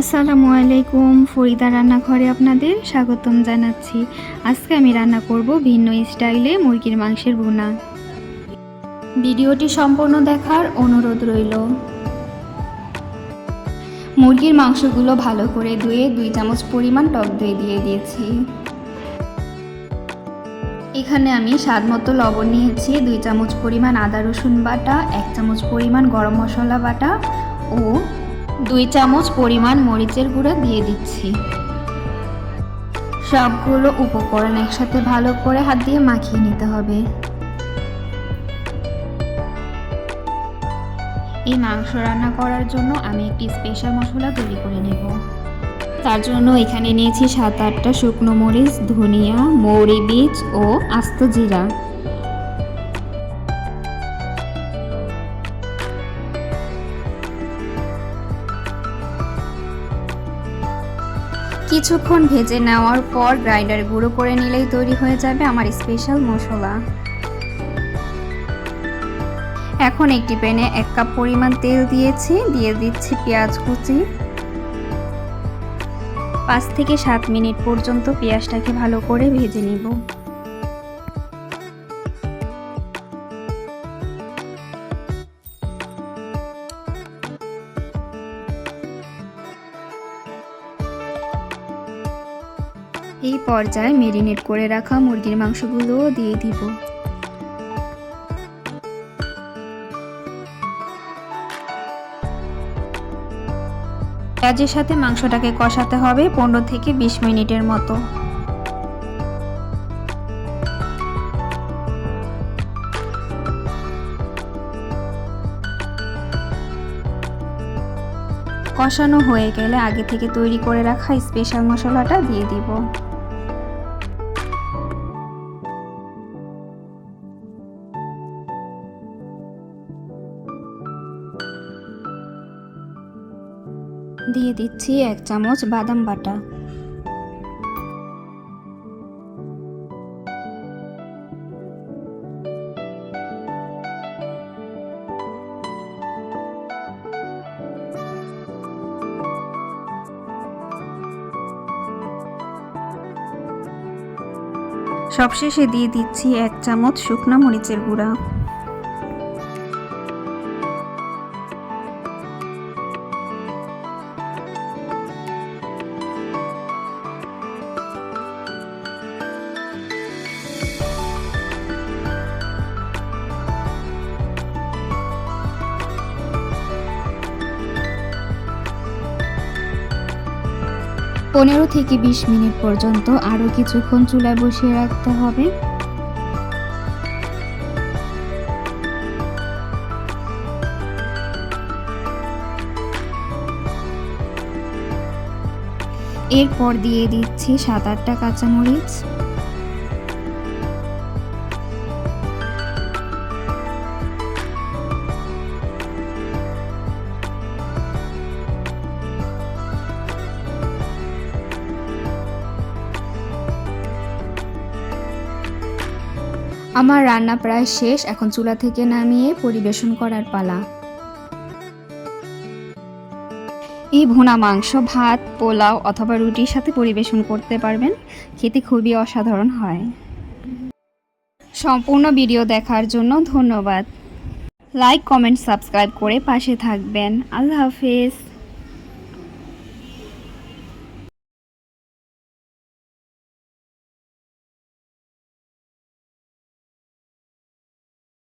আসসালামু আলাইকুম, ফরিদা রান্নাঘরে আপনাদের স্বাগতম জানাচ্ছি। আজকে আমি রান্না করব ভিন্ন স্টাইলে মুরগির মাংসের ভুনা। ভিডিওটি সম্পূর্ণ দেখার অনুরোধ রইল। মুরগির মাংসগুলো ভালো করে ধুয়ে দুই চামচ পরিমাণ টক দই দিয়ে দিয়েছি। এখানে আমি স্বাদ মতো লবণ নিয়েছি, দুই চামচ পরিমাণ আদা রসুন বাটা, এক চামচ পরিমাণ গরম মশলা বাটা ও দুই চামচ পরিমাণ মরিচের গুঁড়া দিয়ে দিচ্ছি। সবগুলো উপকরণ একসাথে ভালো করে হাত দিয়ে মাখিয়ে নিতে হবে। এই মাংস রান্না করার জন্য আমি একটি স্পেশাল মশলা তৈরি করে নেব। তার জন্য এখানে নিয়েছি সাত আটটা শুকনো মরিচ, ধনিয়া, মৌরি বীজ ও আস্ত জিরা। কিছুক্ষণ ভেজে নেওয়ার পর গ্রাইন্ডার গুঁড়ো করে নিলেই তৈরি হয়ে যাবে আমার স্পেশাল মশলা। এখন একটি প্যানে এক কাপ পরিমাণ তেল দিয়েছি, দিয়ে দিচ্ছি পেঁয়াজ কুচি। পাঁচ থেকে সাত মিনিট পর্যন্ত পেঁয়াজটাকে ভালো করে ভেজে নিব। এই পর্যায়ে মেরিনেট করে রাখা মুরগির মাংসগুলোও দিয়ে দিব। পেঁয়াজের সাথে মাংসটাকে কষাতে হবে পনেরো থেকে বিশ মিনিটের মতো। কষানো হয়ে গেলে আগে থেকে তৈরি করে রাখা স্পেশাল মশলাটা দিয়ে দিব। দিয়ে দিচ্ছি এক চামচ বাদাম বাটা। সবশেষে দিয়ে দিচ্ছি এক চামচ শুকনো মরিচের গুঁড়া। পনেরো থেকে বিশ মিনিট পর্যন্ত আরও কিছুক্ষণ চুলায় বসিয়ে রাখতে হবে। এরপর দিয়ে দিচ্ছি সাত আটটা কাঁচামরিচ। আমার রান্না প্রায় শেষ, এখন চুলা থেকে নামিয়ে পরিবেশন করার পালা। এই ভুনা মাংস, ভাত, পোলাও অথবা রুটির সাথে পরিবেশন করতে পারবেন। খেতে খুবই অসাধারণ হয়। সম্পূর্ণ ভিডিও দেখার জন্য ধন্যবাদ। লাইক, কমেন্ট, সাবস্ক্রাইব করে পাশে থাকবেন। আল্লাহ হাফেজ।